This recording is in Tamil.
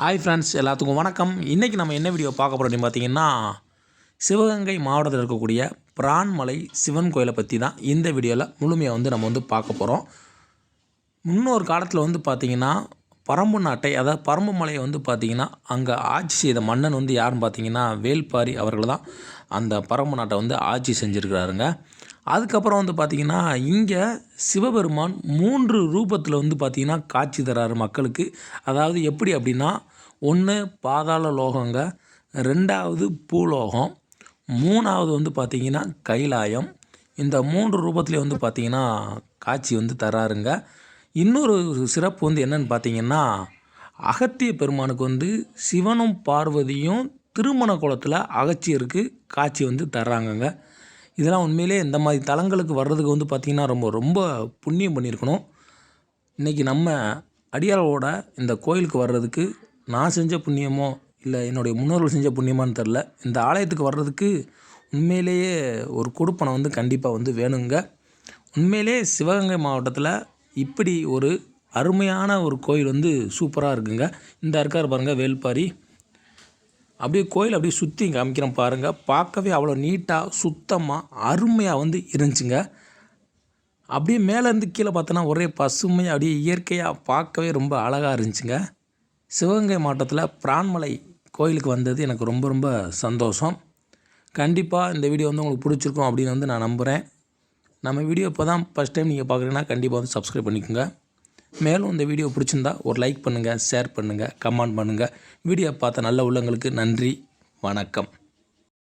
ஹாய் ஃப்ரெண்ட்ஸ் எல்லாத்துக்கும் வணக்கம். இன்றைக்கி நம்ம என்ன வீடியோ பார்க்க போகிறோம் பார்த்தீங்கன்னா சிவகங்கை மாவட்டத்தில் இருக்கக்கூடிய பிரான்மலை சிவன் கோயிலை பற்றி தான் இந்த வீடியோவில் முழுமையாக வந்து நம்ம வந்து பார்க்க போகிறோம் முன்னொரு காலத்தில் வந்து பார்த்திங்கன்னா பரம்பு நாட்டை அதாவது பரம்பு மலையை வந்து பார்த்திங்கன்னா அங்கே ஆட்சி செய்த மன்னன் வந்து யாருன்னு பார்த்தீங்கன்னா வேல்பாரி அவர்கள் தான் அந்த பரம்பு நாட்டை வந்து ஆட்சி செஞ்சுருக்கிறாருங்க. அதுக்கப்புறம் வந்து பார்த்திங்கன்னா இங்கே சிவபெருமான் மூன்று ரூபத்தில் வந்து பார்த்திங்கன்னா காட்சி தராரு மக்களுக்கு. அதாவது எப்படி அப்படின்னா ஒன்று பாதாள லோகங்க ரெண்டாவது பூலோகம் மூணாவது வந்து பார்த்திங்கன்னா கைலாயம். இந்த மூன்று ரூபத்துலேயே வந்து பார்த்திங்கன்னா காட்சி வந்து தராருங்க. இன்னொரு சிறப்பு வந்து என்னன்னு பார்த்தீங்கன்னா அகத்திய பெருமானுக்கு வந்து சிவனும் பார்வதியும் திருமண குளத்தில் அகச்சியருக்கு காட்சி வந்து தர்றாங்கங்க. இதெல்லாம் உண்மையிலே இந்த மாதிரி தலங்களுக்கு வர்றதுக்கு வந்து பார்த்திங்கன்னா ரொம்ப ரொம்ப புண்ணியம் பண்ணியிருக்கணும். இன்றைக்கி நம்ம அடியாரோட இந்த கோயிலுக்கு வர்றதுக்கு நான் செஞ்ச புண்ணியமோ இல்லை என்னுடைய முன்னோர்கள் செஞ்ச புண்ணியமான்னு தெரில இந்த ஆலயத்துக்கு வர்றதுக்கு உண்மையிலேயே ஒரு கொடுப்பனை வந்து கண்டிப்பாக வந்து வேணுங்க. உண்மையிலே சிவகங்கை மாவட்டத்தில் இப்படி ஒரு அருமையான ஒரு கோயில் வந்து சூப்பராக இருக்குங்க. இந்த இருக்கார் பாருங்கள் வேல்பாரி. அப்படியே கோயில் அப்படியே சுற்றி காமிக்கிறேன் பாருங்கள் பார்க்கவே அவ்வளோ நீட்டாக சுத்தமாக அருமையாக வந்து இருந்துச்சுங்க. அப்படியே மேலேருந்து கீழே பார்த்தோன்னா ஒரே பசுமையாக அப்படியே இயற்கையாக பார்க்கவே ரொம்ப அழகாக இருந்துச்சுங்க. சிவகங்கை மாவட்டத்தில் பிரான்மலை கோயிலுக்கு வந்தது எனக்கு ரொம்ப ரொம்ப சந்தோஷம். கண்டிப்பாக இந்த வீடியோ வந்து உங்களுக்கு பிடிச்சிருக்கும் அப்படின்னு வந்து நான் நம்புகிறேன் நம்ம வீடியோ இப்போ தான் ஃபஸ்ட் டைம் நீங்கள் பார்க்குறீங்கன்னா கண்டிப்பாக வந்து சப்ஸ்கிரைப் பண்ணிக்கோங்க. மேலும் இந்த வீடியோ பிடிச்சிருந்தா ஒரு லைக் பண்ணுங்கள் ஷேர் பண்ணுங்கள் கமெண்ட் பண்ணுங்கள் வீடியோ பார்த்த நல்ல உள்ளங்களுக்கு நன்றி வணக்கம்.